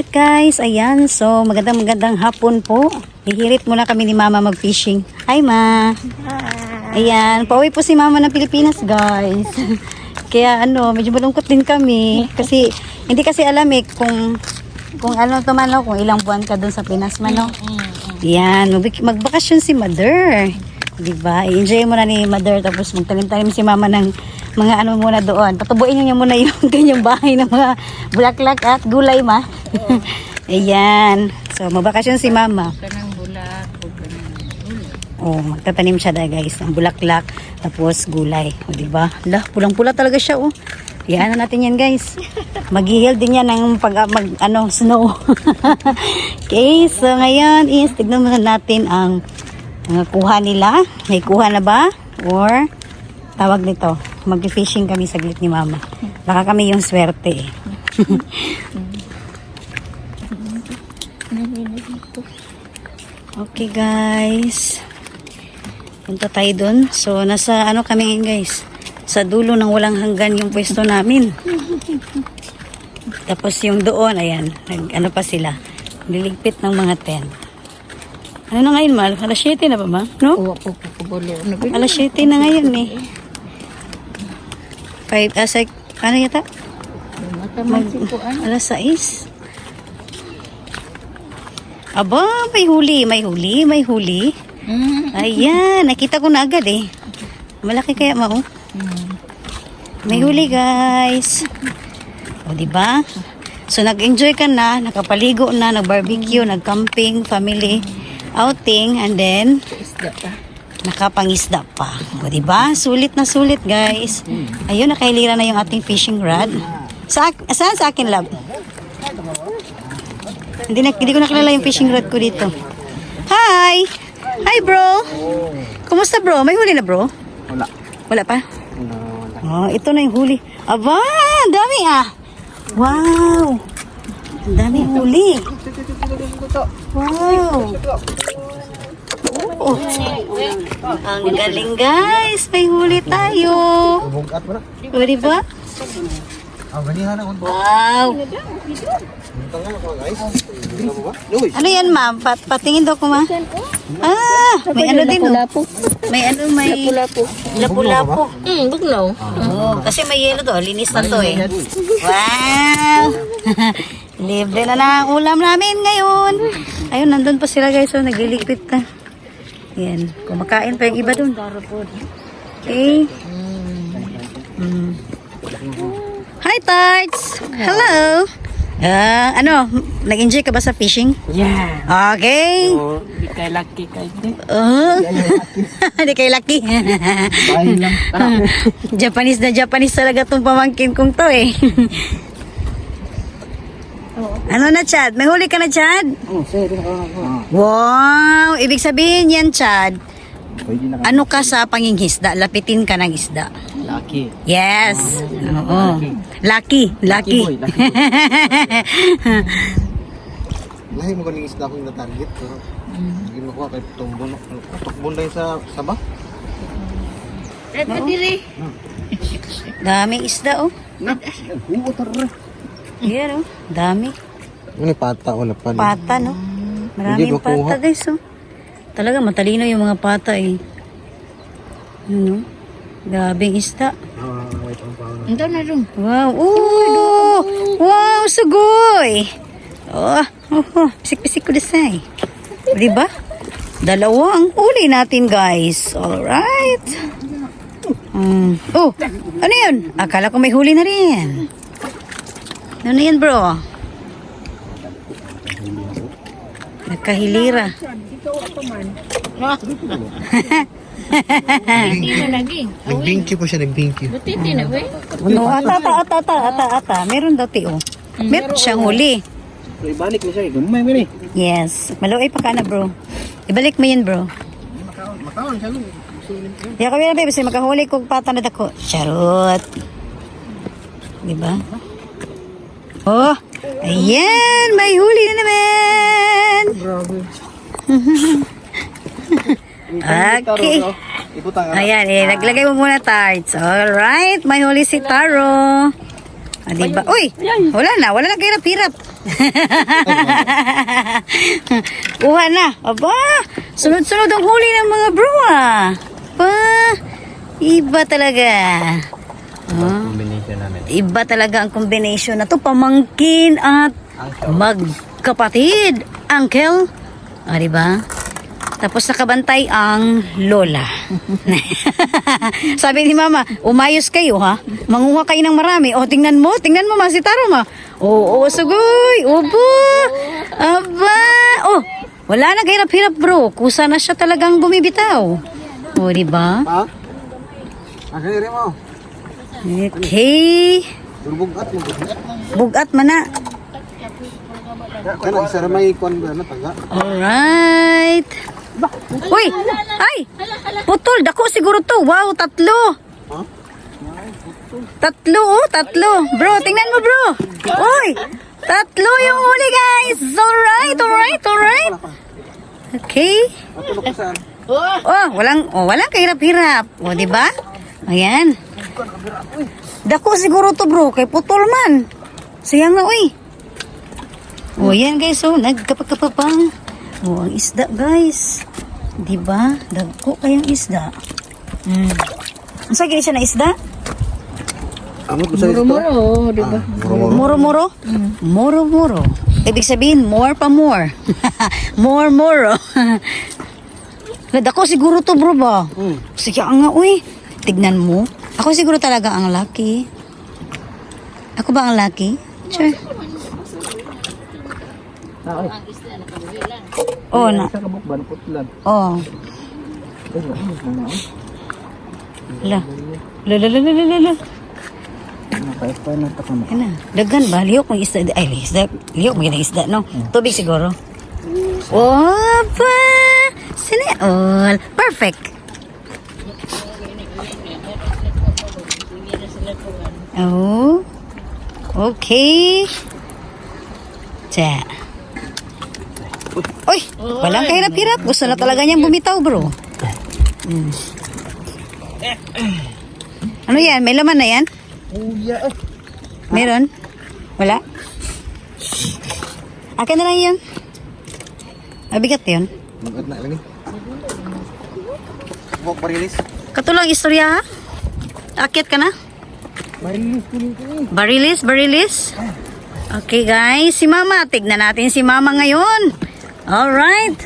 Alright guys, ayan. So, magandang magandang hapon po. Hihirit muna kami ni Mama mag-fishing. Hi Ma! Ayan, pauwi po si Mama ng Pilipinas guys. Kaya ano, medyo malungkot din kami. Kasi, hindi kasi alam eh kung, kung ano to mano, kung ilang buwan ka doon sa Pinas mano. Ayan, mag- magbakasyon si Mother. Diba? I-enjoy mo na ni Mother tapos magtanim-tanim si Mama ng mga ano muna doon. Patubuin niyo muna yung ganyang bahay ng mga bulaklak at gulay ma. Ayan. So, magbakasyon si Mama. Kanang bulak, o kanang Oh, magtatanim siya dahil guys ng bulaklak tapos gulay. O, di ba? Lah, pulang-pula talaga siya oh. Yan na natin yan guys. Mag-heal din yan ng pag mag, ano, snow. okay, so ngayon is tignan muna natin ang mga kuha nila. May kuha na ba? Or tawag nito, mag-fishing kami saglit ni mama. Baka kami yung swerte eh. Okay guys. Punta tayo dun. So, nasa ano kami ngayon guys. Sa dulo ng walang hanggan yung pwesto namin. Tapos yung doon, ayan. Nag, ano pa sila. Niligpit ng mga tent. Ano na ngayon, Mal? Alas 7 na ba, ma? No? bolo. Ano ba? Alas 7 na ngayon eh. 5, ah, sek, ano yata? Si Kuan. Alas 6. Aba, may huli, may huli, may huli. Mm. Ayan, nakita ko na agad eh. Malaki kaya mo. Mm. May huli guys. O di ba? So nag-enjoy ka na, nakapaligo na, nag-barbecue, nag-camping, family outing and then Isda pa. Nakapangisda pa. O di ba? Sulit na sulit guys. Ayun, nakahilira na yung ating fishing rod. Sa saan sa akin, love? Hindi, na, hindi ko nakilala yung fishing rod ko dito. Hi! Hi, bro! Kumusta, bro? May huli na, bro? Wala. Wala pa? Oh, ito na yung huli. Aba, dami ah. Wow. Ang dami huli. Wow. Oh, ang galing guys. May huli tayo. O, di ba? Ah, Wow. Ano! Ano yan, ma'am? Pat patingin daw ko, ma. Ah, may ano din, oh. May ano, may Lapu-lapu. lapu-lapo. Hmm, bugnaw. Oh, kasi may yelo to. Linis na to eh. Wow! Libre na lang ang ulam namin ngayon. Ayun, nandun pa sila guys. So, nagliligpit na. Yan. Kumakain pa yung iba dun. Okay. Mm. Hi, Tarts! Hello! Ah, ano, nag-enjoy ka ba sa fishing? Yeah. Okay. Oh, di kay lucky kay di. Oh. Hindi kayo lucky. Japanese na Japanese talaga tong pamangkin kong to eh. ano na, Chad? May huli ka na, Chad? Oh, sir. Ah, Wow! Ibig sabihin yan, Chad, ano ka sa panginghisda? Lapitin ka ng isda. Lucky. Yes. Oo. Lucky. Lucky. boy, lucky Lahi mo galing isda ko yung na-target. Pero, hindi mo kuha kay tumbon. Tukbon yun sa saba. Ito diri. Daming isda, oh. Na, huwag tara. Yan, oh. Dami. Ano pata wala pa. Pata, no? Maraming Hindi ba kuha? pata, guys, oh. Talaga, matalino yung mga pata, eh. Ano? Grabing isda. Ito na rin. Wow. Oh! Wow, sugoy! Oh, oh, oh. Pisik-pisik ko desay. Di ba? Dalawa ang huli natin, guys. Alright. Mm. Oh, ano yun? Akala ko may huli na rin. Ano na yan, bro? Nagkahilira. Hindi na lagi. Nag-binky po siya, nag-binky. Butiti na ba? No, ata, ata, ata, ata, ata, ata. Meron daw, tio. Meron siyang huli. Ibalik mo siya, gamay mo ni. Yes. Maluoy pa ka na, bro. Ibalik mo yun, bro. Makaon siya no. Di ako na, baby. Kasi makahuli kong pata na dako. Charot. Di ba? Oh, ayan. May huli na naman. Grabe. Okay. Ayan, eh, naglagay mo muna tarts. Alright, may huli si Taro. Ah, diba? Uy, wala na, wala na kayo hirap Kuha na. Aba, sunod-sunod ang huli ng mga bro ah. Pa, iba talaga. Oh, iba talaga ang combination na to. Pamangkin at magkapatid. Uncle. Ah, di ba? Tapos nakabantay ang lola. Sabi ni mama, umayos kayo ha. Manguha kayo ng marami. O, tingnan mo, tingnan mo ma, si Taro ma. Oo, sugoy, ubo. Aba. Oh, wala na hirap-hirap bro. Kusa na siya talagang bumibitaw. O, di ba? Ha? Akin mo. Okay. Bugat. Bugat man na. Kana isa ra may kuan ba na taga. Alright. Uy! Ay! Putol! Dako siguro to. Wow, tatlo. Tatlo, oh, tatlo. Bro, tingnan mo, bro. Uy! Tatlo yung huli, guys. Alright, alright, alright. Okay. Oh, walang, oh, walang kahirap-hirap. O, di ba? Ayan. Dako siguro to, bro. Kay putol man. Sayang nga, uy. O, yan, guys. Oh, nagkapagkapapang. O, ang isda, guys. Di ba? Dagko kayang isda. Hmm. Ang sagay siya na isda? Amo ko sa ito. Muro-muro, di ba? Muro-muro? Muro-muro. Ibig sabihin, more pa more. more moro. Dako siguro to, bro ba? Hmm. Sige nga, uy. Tignan mo. Ako siguro talaga ang lucky. Ako ba ang lucky? Sure. Oh, na. Sa kabuk ba putlan. Oh. La. La la la la la la. Nakaipa na ta kamo. Ano? Dagan ba? Liyok may isda. Ay, isda. Liyok may isda, no? Tubig siguro. Opa! Sineol. Perfect. Oh. Okay. Tsa. Uy, walang kahirap-hirap. Gusto na talaga niyang bumitaw, bro. Mm. Ano yan? May laman na yan? Eh. Meron? Wala? Akin na lang yun. Mabigat yun. Magad na lagi. Bok barilis. Katulang istorya ha? Akit ka na? Barilis eh. Barilis, barilis. Okay guys, si Mama. Tignan natin si Mama ngayon. Alright.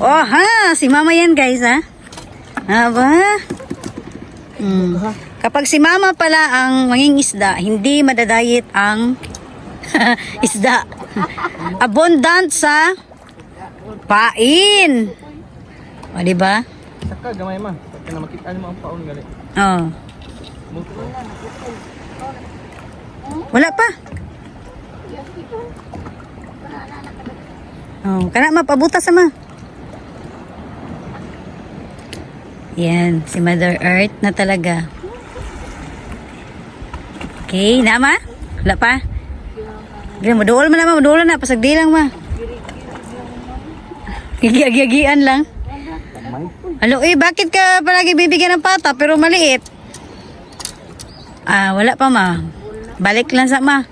Oh ha, si Mama yan guys ha. Aba. Hmm. Kapag si Mama pala ang manging isda, hindi madadayit ang isda. Abundant sa pain. O, di ba? Saka gamay man. Pagka na makita mo ang paon gali. Oh. Wala pa. Oh, kana mapabuta sama. Yan, si Mother Earth na talaga. Okay, nama? Wala pa? Ganun, maduol man naman, maduol na, pasagdi lang ma. Gigiagiagian lang. Ano, eh, bakit ka palagi bibigyan ng pata pero maliit? Ah, wala pa ma. Balik lang sa ma.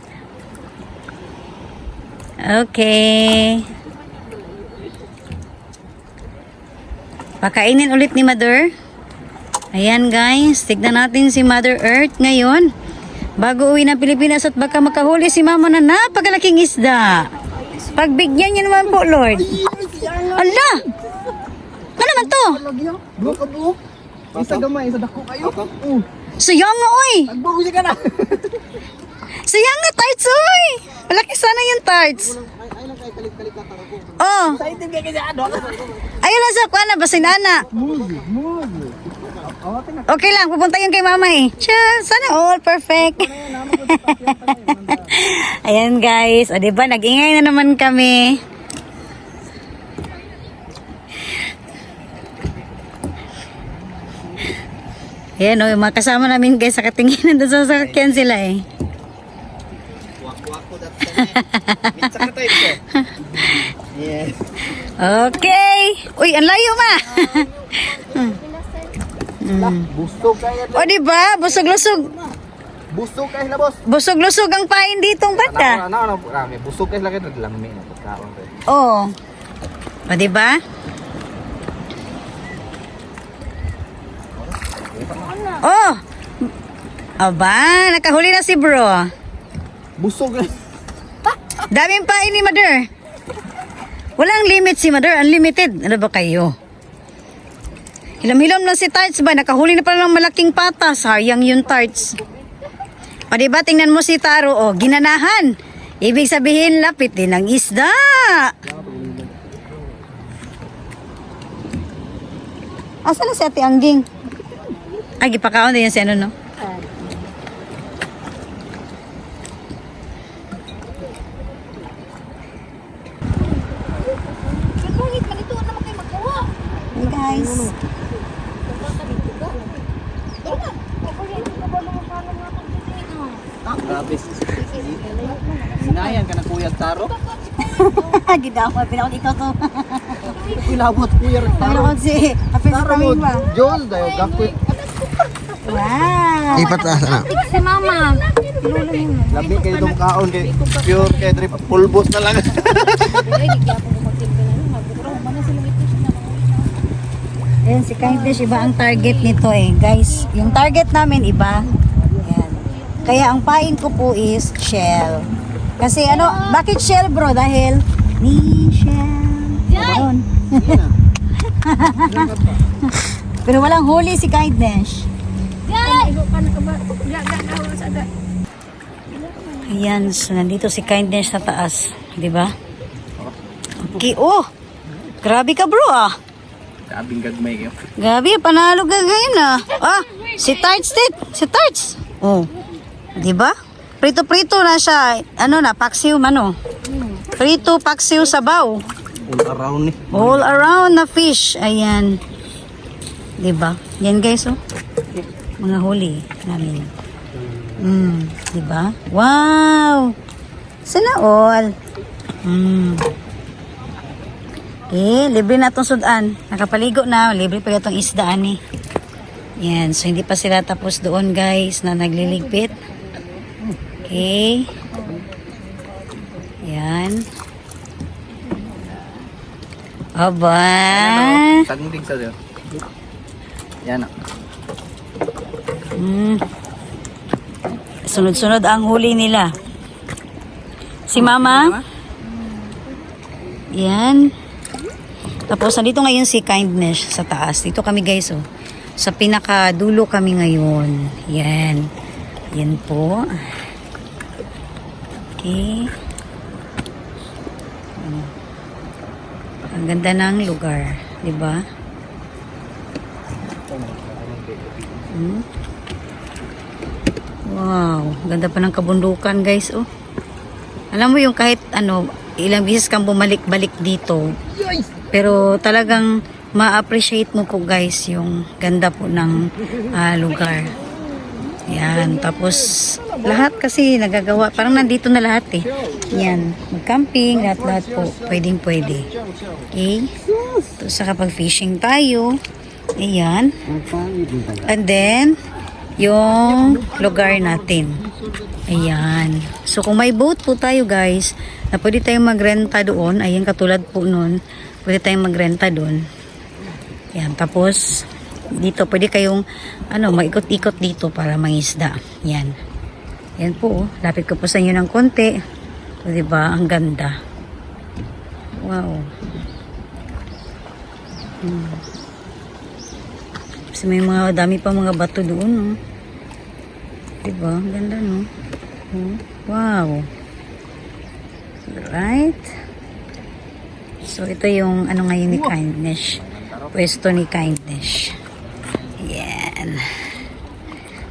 Okay. Pakainin ulit ni Mother. Ayan guys, tignan natin si Mother Earth ngayon. Bago uwi ng Pilipinas at baka makahuli si Mama na napakalaking isda. Pagbigyan niyo naman po, Lord. Ala! Ano naman to? Isa gamay, isa dako kayo. Sayang nga, oy! Agbago siya ka na. Sayang nga, tarts, oy! Malaki sana yung tarts. Oh, ano. ayun lang sa kuana, basinana. Mugi, mugi. Oh. Okay lang, pupunta yun kay mama eh. Siya, sana all perfect. Ayan guys, o diba, nag-ingay na naman kami. Ayan o, yung mga kasama namin guys, sa katinginan doon sa sasakyan sila eh. Wako dat. Mitsa ka tayo ko. Yeah. Okay. Uy, ang layo ma. Busog kaya. o diba, busog-lusog. Busog kayo na boss. Busog-lusog ang pain ditong banda. Ano, ano, ano, rami. Busog kayo lagi naglami na pagkaon. Oo. O, di ba? Oh! Aba, nakahuli na si bro. Busog. Daming pain ni Mother. Walang limit si Mother, unlimited. Ano ba kayo? Hilam-hilam na si Tarts ba? Nakahuli na pala ng malaking patas. Sayang yung Tarts. O diba, tingnan mo si Taro, oh, ginanahan. Ibig sabihin, lapit din ng isda. Asa na si Ate Angging? Ay, gipakaon din yan si ano, no? Hey guys. Grabe. Sinayan ka na kuya Taro. Gidama, pinakot ikaw to. Ilabot kuya Taro. Pinakot si Taro mo. ba? Jol, dayo gakoy. Wow. Ipat na sana. Si mama. Labi kayo itong kaon kay pure kay drip pulbos na lang. Ayan, si Kindness, iba ang target nito eh. Guys, yung target namin iba. Ayan. Kaya ang pain ko po is shell. Kasi ano, bakit shell bro? Dahil ni shell. Ayun. Pero walang huli si Kindness. Ayan, so nandito si Kindness sa taas. Di ba? Okay, oh! Grabe ka bro ah! Sabing gagmay kayo. Gabi, panalo ka ngayon ah. Ah, si Tarts dit. Si Tarts. Oh. Di ba? Prito-prito na siya. Ano na, paksiw mano. Prito, paksiw, sabaw. All around ni. All around na fish. Ayan. Di ba? Yan guys, oh. Mga huli namin. Mm, di ba? Wow! Sana all. Mm. Eh, libre na itong sudan. Nakapaligo na. Libre pa itong isdaan eh. Yan. So, hindi pa sila tapos doon guys na nagliligpit. Okay. Yan. Aba. Tagnig sa diyo. Yan. Mm. Sunod-sunod ang huli nila. Si Mama. Yan. Tapos nandito ngayon si Kindness sa taas. Dito kami guys oh. Sa pinakadulo kami ngayon. Yan. Yan po. Okay. Ang ganda ng lugar, 'di ba? Hmm? Wow, ganda pa ng kabundukan guys oh. Alam mo yung kahit ano, ilang beses kang bumalik-balik dito. Pero talagang ma-appreciate mo po guys yung ganda po ng ah, lugar. Yan, tapos lahat kasi nagagawa, parang nandito na lahat eh. Yan, mag-camping, lahat-lahat po, pwedeng pwede. Okay? Tapos sa kapag fishing tayo, ayan. And then, yung lugar natin. Ayan. So, kung may boat po tayo guys, na pwede tayong magrenta doon, ayan katulad po nun, pwede tayong magrenta doon. Yan. Tapos, dito pwede kayong, ano, maikot-ikot dito para mangisda. Yan. Yan po. oh. Lapit ko po sa inyo ng konti. O, diba? Ang ganda. Wow. Hmm. Kasi may mga dami pa mga bato doon, no? Diba? Ang ganda, no? Oh, Wow. Right? So, ito yung ano ngayon ni Kindness. Pwesto ni Kindness. Yan.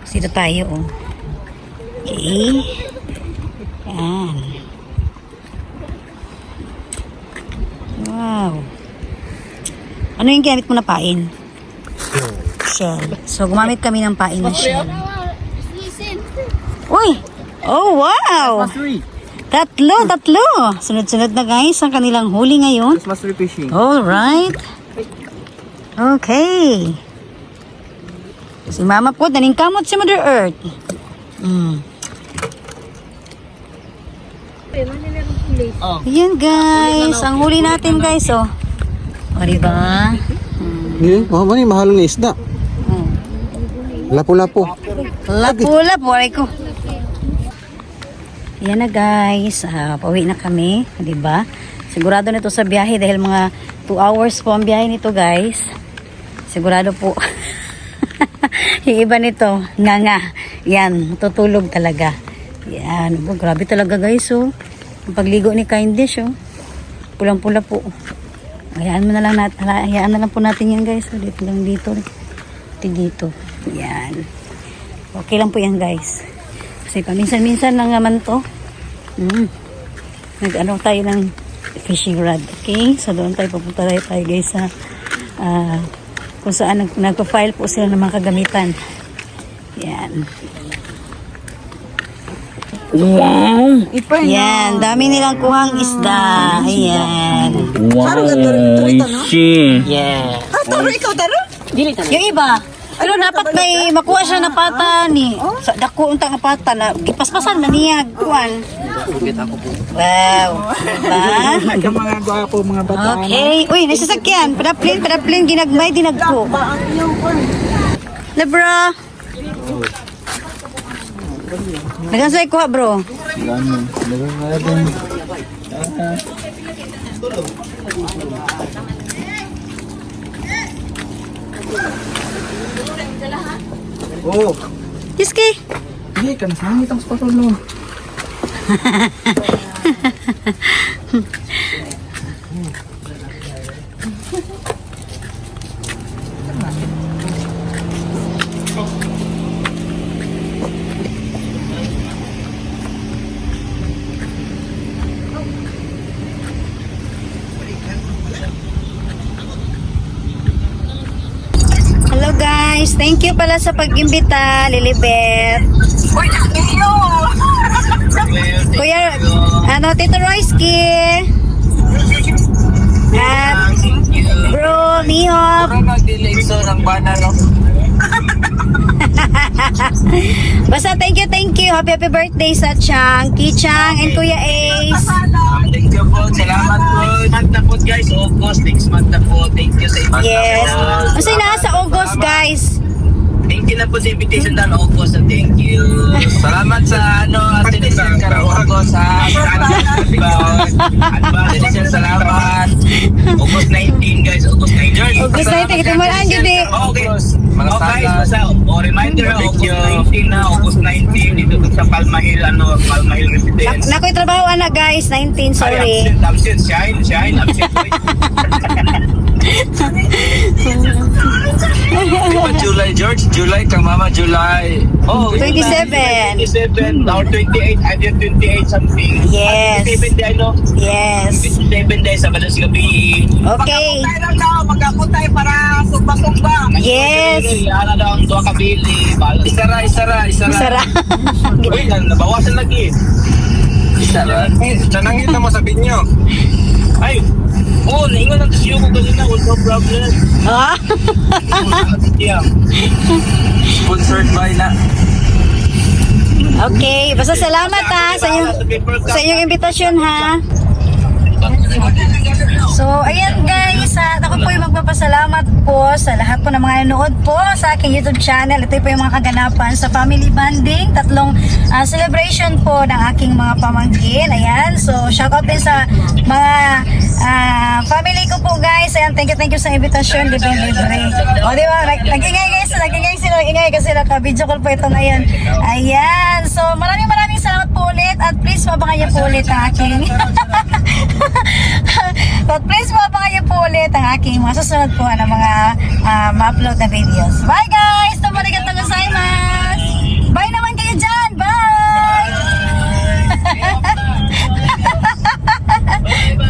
So, Dito tayo, oh. Okay. Yan. Wow. Ano yung gamit mo na pain? Shell. So, gumamit kami ng pain na shell. Uy! Oh, wow! Three. Tatlo, tatlo! Sunod-sunod na guys ang kanilang huli ngayon. Christmas tree fishing. Alright. Okay. Si Mama po, naningkamot si Mother Earth. Mm. Oh. Ayan guys, ang huli natin guys oh. O diba? Yun, oh, mani, mahal ng isda. Mm. Lapo-lapo. Lapu-lapu, aray ko. Yan na guys, ah, pauwi na kami, di ba? Sigurado na to sa biyahe dahil mga 2 hours po ang biyahe nito guys. Sigurado po. yung nito, nga nga. Yan, matutulog talaga. Yan, oh, grabe talaga guys oh. Ang pagligo ni Kindish oh. Pulang-pula po. Hayaan mo na lang natin, hayaan na lang po natin yan guys. Dito lang dito. Dito dito. Yan. Okay lang po yan guys. Kasi paminsan-minsan lang naman to. Mm. Nag-ano tayo ng fishing rod. Okay? So doon tayo pupunta tayo, tayo guys sa ah, kung saan nag nagpa-file po sila ng mga kagamitan. Yan. Wow! Yan. Dami nilang kuhang isda. Ayan. Wow! Ishi! Yeah. Yung iba, pero dapat may makuha siya na pata ni sa dako unta nga pata na gipaspasan na niya kuan. Wow. Diba? mga gwapo, mga Okay. Uy, nasasakyan. Padaplin, padaplin. Ginagmay, dinagko. Na bro. Nagansay ko bro. Oh. Kiski. Hindi, kan sangit ang spatol no. Thank you pala sa pag-imbita, Lilibet. Kuya, ano, Tito Royski. At bro, Mihop. Basta thank you, thank you. Happy, happy birthday sa Chang, Kichang, and Kuya Ace. Thank you po. Salamat po. Month na po, guys. August. Next month na po. Thank you sa inyo. Yes. Kasi nasa August, guys. Thank you na po sa invitation na August. and Thank you. Salamat sa ano, Tinisan ka ng August ha. Advance Tinisan, salamat. August 19 guys. August 19. August 19, ito mo lang, Judy. Okay. Okay, basta, o reminder ha, August 19 na, August 19, dito sa Palma Hill, ano, Palma Hill Residence. Nakoy trabaho na guys, 19, Ay, sorry. absent, absent, shine, shine, absent. Diba July, George? July ka, Mama, July. Oh, 27. 27, or 28, I did 28 something. Yes. 27 day, no? Yes. 27 days, sa Balas Gabi. Okay. lang daw, magkapot tayo para sumba-sumba. Yes. Yana daw ang tuwa kabili. Isara, isara, isara. Sara. Uy, nabawasan lagi. Isara. Sanangit na mo sa binyo. Ay, oh, naingon ang siyo ko kanina, no problem. Yeah. Sponsored by na. okay. Basta salamat ha sa inyong, sa inyong imbitasyon ha. So, ayan guys, ha, ako po yung magpapasalamat po sa lahat po ng mga nanood po sa aking YouTube channel. Ito po yung mga kaganapan sa family bonding, tatlong ah, celebration po ng aking mga pamangkin. Ayan, so shout out din sa mga ah, family ko po guys. Ayan, thank you, thank you sa invitation, libre libre. O di ba, Nag- nag-ingay guys, nag-ingay sila, ingay kasi naka-video call po ito ngayon. Ayan, so maraming maraming po ulit at please mabangan niyo po ulit ang aking... at please mabangan niyo po ulit ang aking mga susunod po ng mga uh, ma-upload na videos. Bye guys! Tumaligat na gozaimasu! Bye naman kayo dyan! Bye!